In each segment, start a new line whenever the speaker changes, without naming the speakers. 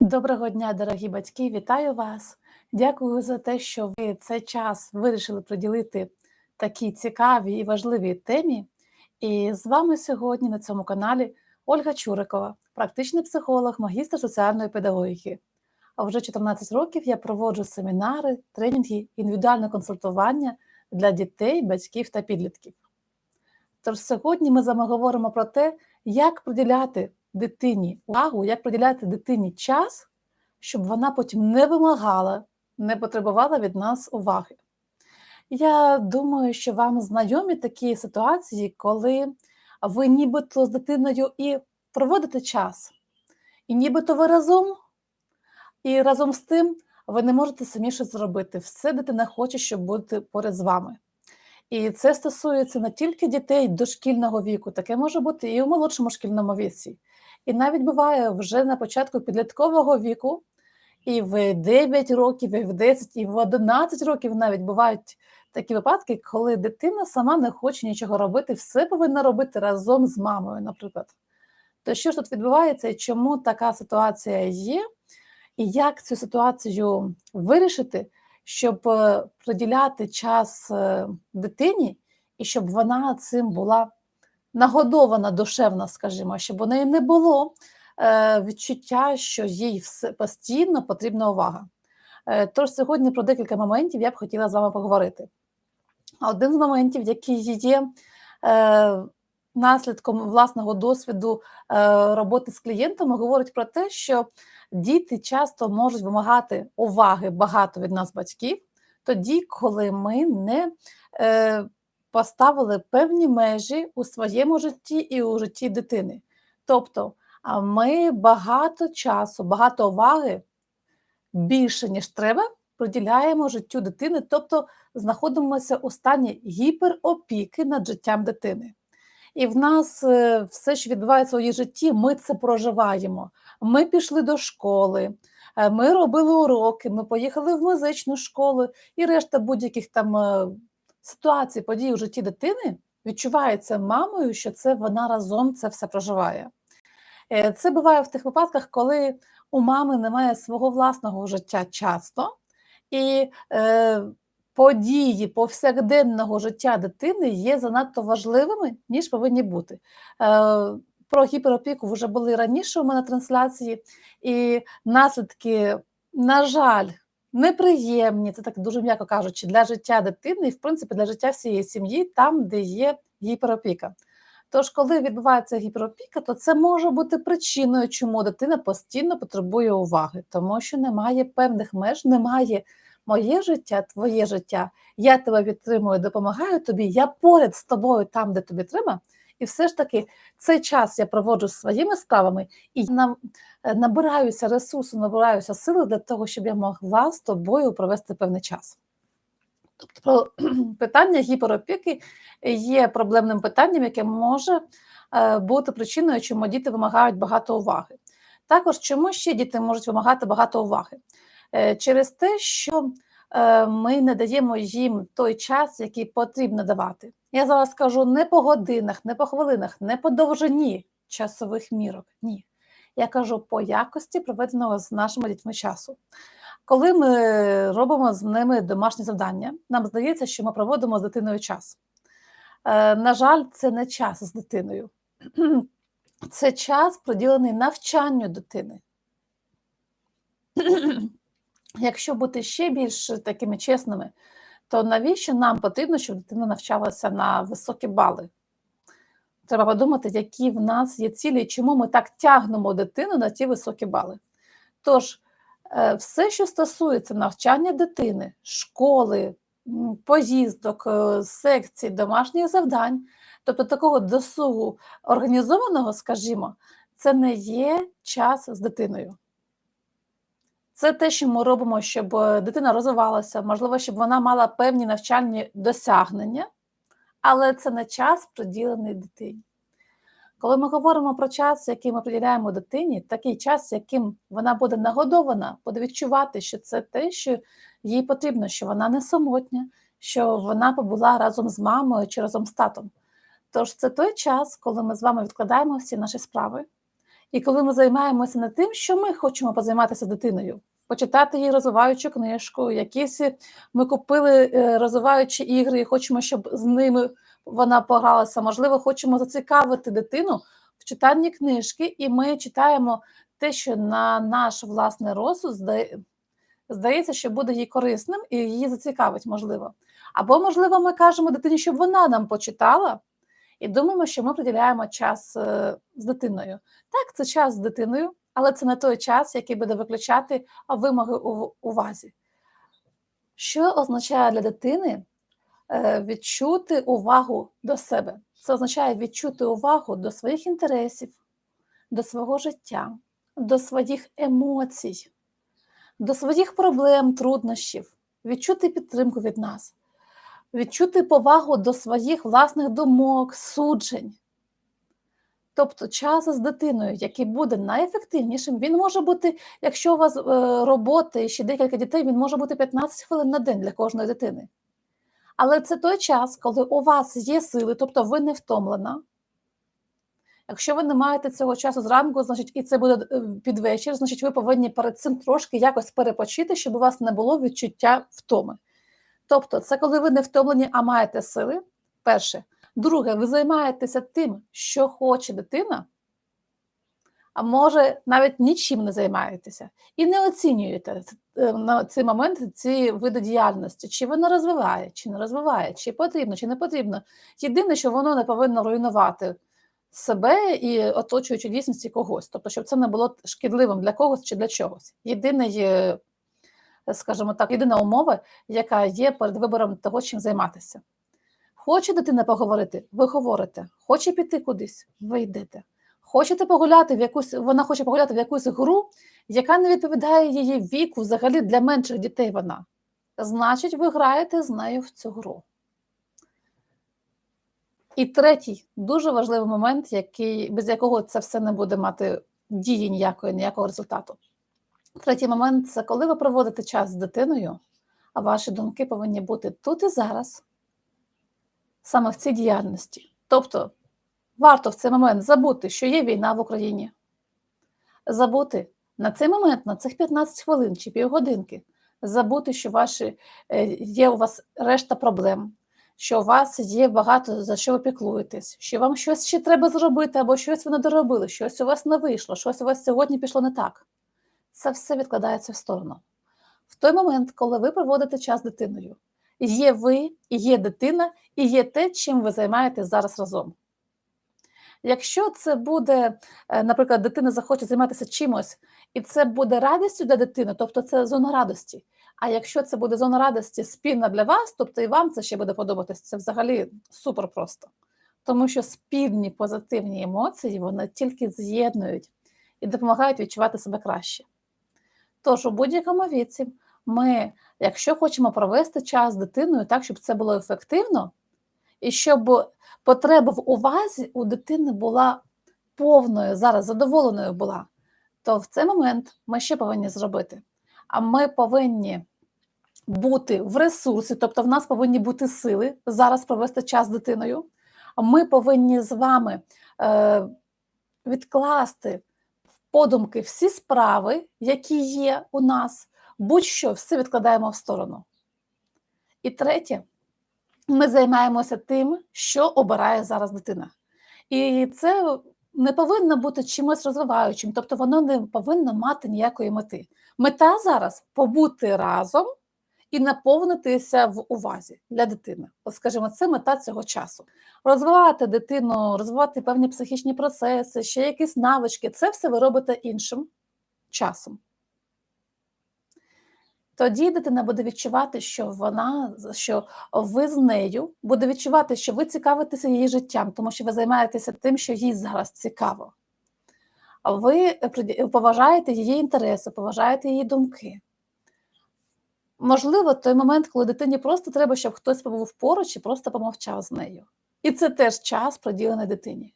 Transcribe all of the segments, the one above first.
Доброго дня, дорогі батьки! Вітаю вас! Дякую за те, що ви цей час вирішили приділити такій цікавій і важливій темі. І з вами сьогодні на цьому каналі Ольга Чурикова, практичний психолог, магістр соціальної педагогіки. А вже 14 років я проводжу семінари, тренінги, індивідуальне консультування для дітей, батьків та підлітків. Тож сьогодні ми з вами говоримо про те, як приділяти дитині увагу, як приділяти дитині час, щоб вона потім не вимагала, не потребувала від нас уваги. Я думаю, що вам знайомі такі ситуації, коли ви нібито з дитиною і проводите час, і нібито ви разом, і разом з тим ви не можете самі щось зробити. Все дитина хоче, щоб бути поряд з вами. І це стосується не тільки дітей дошкільного віку, таке може бути і у молодшому шкільному віці. І навіть буває вже на початку підліткового віку, і в 9 років, і в 10, і в 11 років навіть бувають такі випадки, коли дитина сама не хоче нічого робити, все повинна робити разом з мамою, наприклад. То що ж тут відбувається і чому така ситуація є, і як цю ситуацію вирішити, щоб е, приділяти час е, дитині, і щоб вона цим була нагодована душевно, скажімо, щоб у неї не було е, відчуття, що їй постійно потрібна увага. Е, тож сьогодні про декілька моментів я б хотіла з вами поговорити. Один з моментів, який є е, наслідком власного досвіду роботи з клієнтами, говорить про те, що діти часто можуть вимагати уваги багато від нас, батьків, тоді, коли ми не поставили певні межі у своєму житті і у житті дитини. Тобто, ми багато часу, багато уваги більше, ніж треба, приділяємо життю дитини, тобто знаходимося у стані гіперопіки над життям дитини. І в нас е, все, що відбувається у її житті, ми це проживаємо. Ми пішли до школи, е, ми робили уроки, ми поїхали в музичну школу і решта будь-яких там ситуацій, подій у житті дитини відчувається мамою, що це вона разом це все проживає. Е, це буває в тих випадках, коли у мами немає свого власного життя часто, і е, події повсякденного життя дитини є занадто важливими, ніж повинні бути. Е, Про гіперопіку вже були раніше у мене трансляції, і наслідки, на жаль, неприємні, це так дуже м'яко кажучи, для життя дитини і, в принципі, для життя всієї сім'ї, там, де є гіперопіка. Тож, коли відбувається гіперопіка, то це може бути причиною, чому дитина постійно потребує уваги, тому що немає певних меж, немає моє життя, твоє життя, я тебе підтримую, допомагаю тобі, я поряд з тобою там, де тобі треба. І все ж таки цей час я проводжу своїми справами і е, набираюся ресурсу, набираюся сили для того, щоб я могла з тобою провести певний час. Тобто питання гіперопіки є проблемним питанням, яке може е, бути причиною, чому діти вимагають багато уваги. Також чому ще діти можуть вимагати багато уваги? Е, через те, що ми не даємо їм той час, який потрібно давати. Я зараз кажу не по годинах, не по хвилинах, не по довжині часових мірок. Ні. Я кажу по якості проведеного з нашими дітьми часу. Коли ми робимо з ними домашні завдання, нам здається, що ми проводимо з дитиною час. Е, на жаль, це не час з дитиною. Це час приділений навчанню дитини. Якщо бути ще більш такими чесними, то навіщо нам потрібно, щоб дитина навчалася на високі бали? Треба подумати, які в нас є цілі, чому ми так тягнемо дитину на ті високі бали. Тож, е, все, що стосується навчання дитини, школи, поїздок, е, секцій, домашніх завдань, тобто такого досугу організованого, скажімо, це не є час з дитиною. Це те, що ми робимо, щоб е, дитина розвивалася, можливо, щоб вона мала певні навчальні досягнення, але це не час приділений дитині. Коли ми говоримо про час, який ми приділяємо дитині, такий час, яким вона буде нагодована, буде відчувати, що це те, що їй потрібно, що вона не самотня, що вона побула разом з мамою чи разом з татом. Тож це той час, коли ми з вами відкладаємо всі наші справи І коли ми займаємося не тим, що ми хочемо позайматися дитиною, почитати їй розвиваючу книжку, якісь ми купили е, розвиваючі ігри і хочемо, щоб з ними вона погралася. Можливо, хочемо зацікавити дитину в читанні книжки, і ми читаємо те, що на наш власний розсуд здається, що буде їй корисним і її зацікавить, можливо. Або, можливо, ми кажемо дитині, щоб вона нам почитала, і думаємо, що ми приділяємо час е, з дитиною. Так, це час з дитиною, але це не той час, який буде виключати вимоги у увазі. Що означає для дитини е, відчути увагу до себе? Це означає відчути увагу до своїх інтересів, до свого життя, до своїх емоцій, до своїх проблем, труднощів, відчути підтримку від нас, відчути повагу до своїх власних думок, суджень. Тобто час з дитиною, який буде найефективнішим, він може бути, якщо у вас е, робота ще декілька дітей, він може бути 15 хвилин на день для кожної дитини. Але це той час, коли у вас є сили, тобто ви не втомлена. Якщо ви не маєте цього часу зранку, значить, і це буде е, під вечір, значить, ви повинні перед цим трошки якось перепочити, щоб у вас не було відчуття втоми. Тобто, це коли ви не втомлені, а маєте сили. Перше. Друге, ви займаєтеся тим, що хоче дитина, а може навіть нічим не займаєтеся, і не оцінюєте е, на цей момент ці види діяльності, чи вона розвиває, чи не розвиває, чи потрібно, чи не потрібно. Єдине, що воно не повинно руйнувати себе і оточуючи дійсності когось, тобто, щоб це не було шкідливим для когось чи для чогось. Єдиний, скажімо так, єдина умова, яка є перед вибором того, чим займатися. Хоче дитина поговорити, ви говорите. Хоче піти кудись, ви йдете. Хочете погуляти в якусь, вона хоче погуляти в якусь гру, яка не відповідає її віку, взагалі для менших дітей вона. Значить, ви граєте з нею в цю гру. І третій дуже важливий момент, який, без якого це все не буде мати дії ніякої, ніякого результату. Третій момент це коли ви проводите час з дитиною, а ваші думки повинні бути тут і зараз саме в цій діяльності. Тобто варто в цей момент забути, що є війна в Україні, забути на цей момент, на цих 15 хвилин чи півгодинки, забути, що ваші, е, є у вас решта проблем, що у вас є багато за що ви піклуєтесь, що вам щось ще треба зробити, або щось ви не доробили, щось у вас не вийшло, щось у вас сьогодні пішло не так. Це все відкладається в сторону. В той момент, коли ви проводите час з дитиною, є ви, є дитина, і є те, чим ви займаєтесь зараз разом. Якщо це буде, е, наприклад, дитина захоче займатися чимось, і це буде радістю для дитини, тобто це зона радості. А якщо це буде зона радості спільна для вас, тобто і вам це ще буде подобатись, це взагалі супер просто. Тому що спільні позитивні емоції вони тільки з'єднують і допомагають відчувати себе краще. Тож у будь-якому віці ми, якщо хочемо провести час з дитиною так, щоб це було ефективно, і щоб потреба в увазі у дитини була повною, зараз задоволеною була, то в цей момент ми ще повинні зробити. А ми повинні бути в ресурсі, тобто в нас повинні бути сили зараз провести час з дитиною. Ми повинні з вами е, відкласти подумки всі справи, які є у нас, будь-що все відкладаємо в сторону. І третє, ми займаємося тим, що обирає зараз дитина. І це не повинно бути чимось розвиваючим, тобто воно не повинно мати ніякої мети. Мета зараз побути разом і наповнитися в увазі для дитини. От, скажімо, це мета цього часу. Розвивати дитину, розвивати певні психічні процеси, ще якісь навички це все ви робите іншим часом. Тоді дитина буде відчувати, що вона що ви з нею буде відчувати, що ви цікавитеся її життям, тому що ви займаєтеся тим, що їй зараз цікаво. А ви поважаєте її інтереси, поважаєте її думки. Можливо, той момент, коли дитині просто треба, щоб хтось побув поруч і просто помовчав з нею. І це теж час приділений дитині.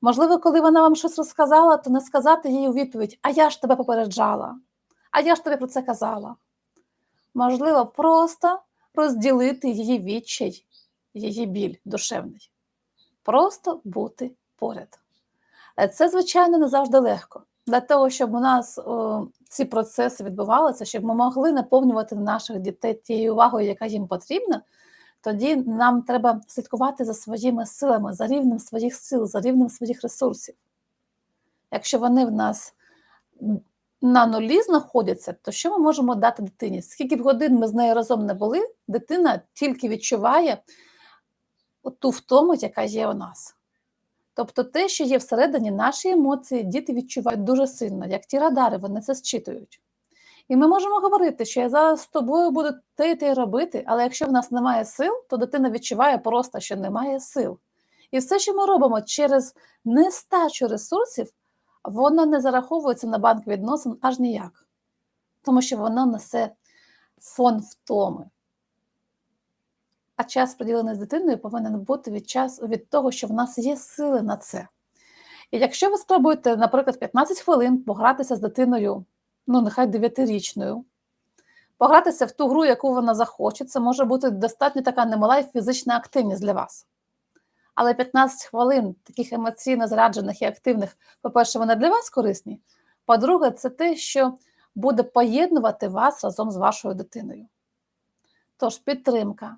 Можливо, коли вона вам щось розказала, то не сказати їй у відповідь: А я ж тебе попереджала, а я ж тобі про це казала можливо просто розділити її відчай, її біль душевний. Просто бути поряд. Е, Це, звичайно, не завжди легко. Для того, щоб у нас о, ці процеси відбувалися, щоб ми могли наповнювати наших дітей тією увагою, яка їм потрібна, тоді нам треба слідкувати за своїми силами, за рівнем своїх сил, за рівнем своїх ресурсів. Якщо вони в нас на нулі знаходяться, то що ми можемо дати дитині? Скільки б годин ми з нею разом не були, дитина тільки відчуває ту втому, яка є у нас. Тобто те, що є всередині, наші емоції діти відчувають дуже сильно, як ті радари, вони це зчитують. І ми можемо говорити, що я зараз з тобою буду те і те робити, але якщо в нас немає сил, то дитина відчуває просто, що немає сил. І все, що ми робимо через нестачу ресурсів, воно не зараховується на банк відносин аж ніяк, тому що воно несе фон втоми. А час, приділений з дитиною, повинен бути від час, від того, що в нас є сили на це. І якщо ви спробуєте, наприклад, 15 хвилин погратися з дитиною, ну, нехай 9-річною, погратися в ту гру, яку вона захоче, це може бути достатньо така немала і фізична активність для вас. Але 15 хвилин таких емоційно заряджених і активних, по-перше, вони для вас корисні. По-друге, це те, що буде поєднувати вас разом з вашою дитиною. Тож підтримка,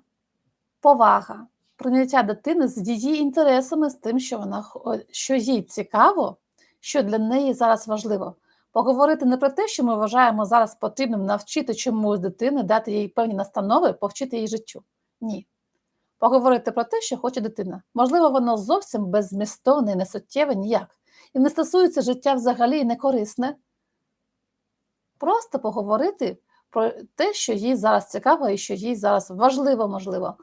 повага, прийняття дитини з її інтересами, з тим, що вона що їй цікаво, що для неї зараз важливо. Поговорити не про те, що ми вважаємо зараз потрібним навчити чомусь дитини, дати їй певні настанови, повчити її життю. Ні. Поговорити про те, що хоче дитина. Можливо, воно зовсім беззмістовне і несуттєве ніяк. І не стосується життя взагалі і не. Просто поговорити про те, що їй зараз цікаво і що їй зараз важливо, можливо.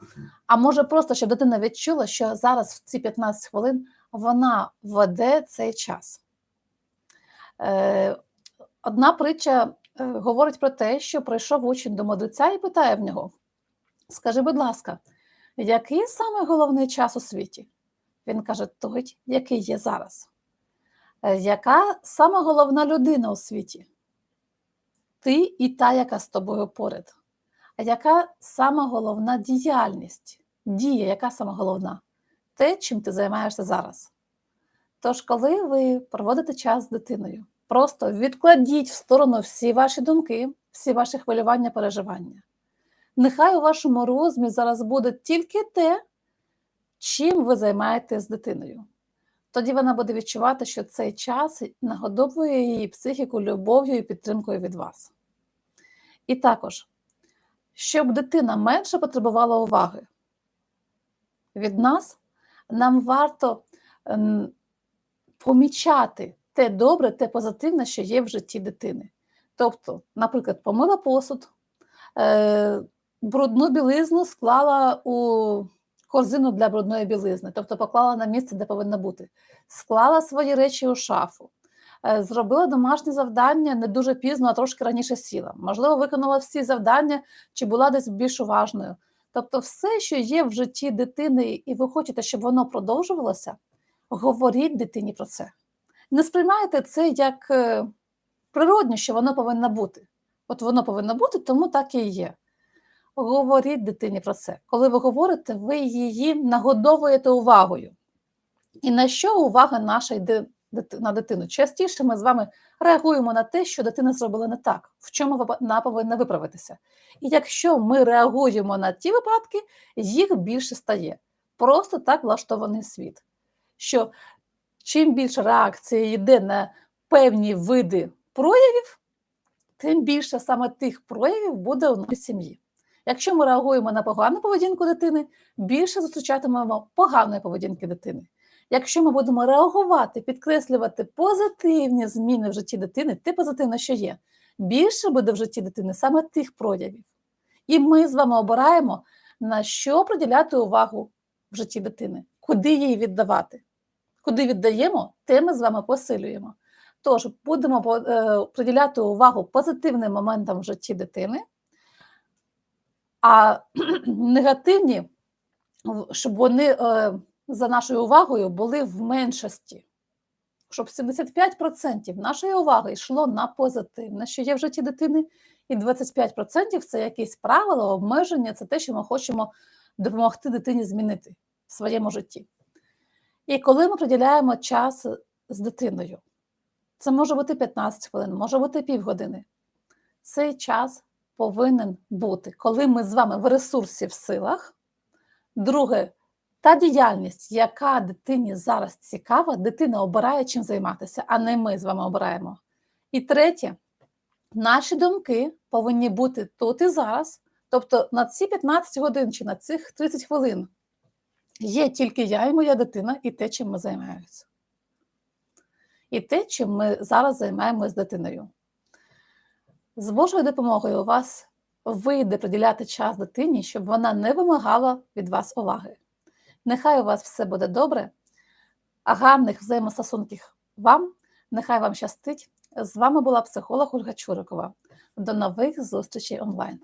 А може просто, щоб дитина відчула, що зараз в ці 15 хвилин вона веде цей час. Е, Одна притча е, говорить про те, що прийшов учень до мудреця і питає в нього: Скажи, будь ласка, який саме головний час у світі? Він каже: той, який є зараз. Е, Яка сама головна людина у світі? Ти і та, яка з тобою поряд. А яка сама головна діяльність? Дія, яка сама головна? Те, чим ти займаєшся зараз. Тож, коли ви проводите час з дитиною, просто відкладіть в сторону всі ваші думки, всі ваші хвилювання, переживання. Нехай у вашому розумі зараз буде тільки те, чим ви займаєтесь з дитиною. Тоді вона буде відчувати, що цей час нагодовує її психіку любов'ю і підтримкою від вас. І також, щоб дитина менше потребувала уваги від нас, нам варто ем, помічати те добре, те позитивне, що є в житті дитини. Тобто, наприклад, помила посуд, е, брудну білизну склала у корзину для брудної білизни, тобто поклала на місце, де повинна бути, склала свої речі у шафу, е, зробила домашнє завдання не дуже пізно, а трошки раніше сіла. Можливо, виконала всі завдання чи була десь більш уважною. Тобто, все, що є в житті дитини, і ви хочете, щоб воно продовжувалося, говоріть дитині про це. Не сприймайте це як е, природне, що воно повинно бути. От воно повинно бути, тому так і є. Говоріть дитині про це. Коли ви говорите, ви її нагодовуєте увагою. І на що увага наша йде на дитину? Частіше ми з вами реагуємо на те, що дитина зробила не так, в чому вона повинна виправитися. І якщо ми реагуємо на ті випадки, їх більше стає. Просто так влаштований світ. Що чим більше реакція йде на певні види проявів, тим більше саме тих проявів буде у нашій сім'ї. Якщо ми реагуємо на погану поведінку дитини, більше зустрічатимемо поганої поведінки дитини. Якщо ми будемо реагувати, підкреслювати позитивні зміни в житті дитини, те позитивне, що є, більше буде в житті дитини саме тих проявів. І ми з вами обираємо, на що приділяти увагу в житті дитини, куди її віддавати. Куди віддаємо, те ми з вами посилюємо. Тож будемо е, приділяти увагу позитивним моментам в житті дитини, а негативні, щоб вони е, за нашою увагою були в меншості. Щоб 75% нашої уваги йшло на позитивне, що є в житті дитини, і 25% це якісь правила, обмеження, це те, що ми хочемо допомогти дитині змінити в своєму житті. І коли ми приділяємо час з дитиною. Це може бути 15 хвилин, може бути півгодини. Цей час повинен бути, коли ми з вами в ресурсі в силах. Друге, та діяльність, яка дитині зараз цікава, дитина обирає чим займатися, а не ми з вами обираємо. І третє, наші думки повинні бути тут і зараз. Тобто на ці 15 годин чи на цих 30 хвилин є тільки я і моя дитина, і те, чим ми займаємося. І те, чим ми зараз займаємося з дитиною. З Божою допомогою у вас вийде приділяти час дитині, щоб вона не вимагала від вас уваги. Нехай у вас все буде добре, а гарних взаємостосунків вам, нехай вам щастить. З вами була психолог Ольга Чурикова. До нових зустрічей онлайн.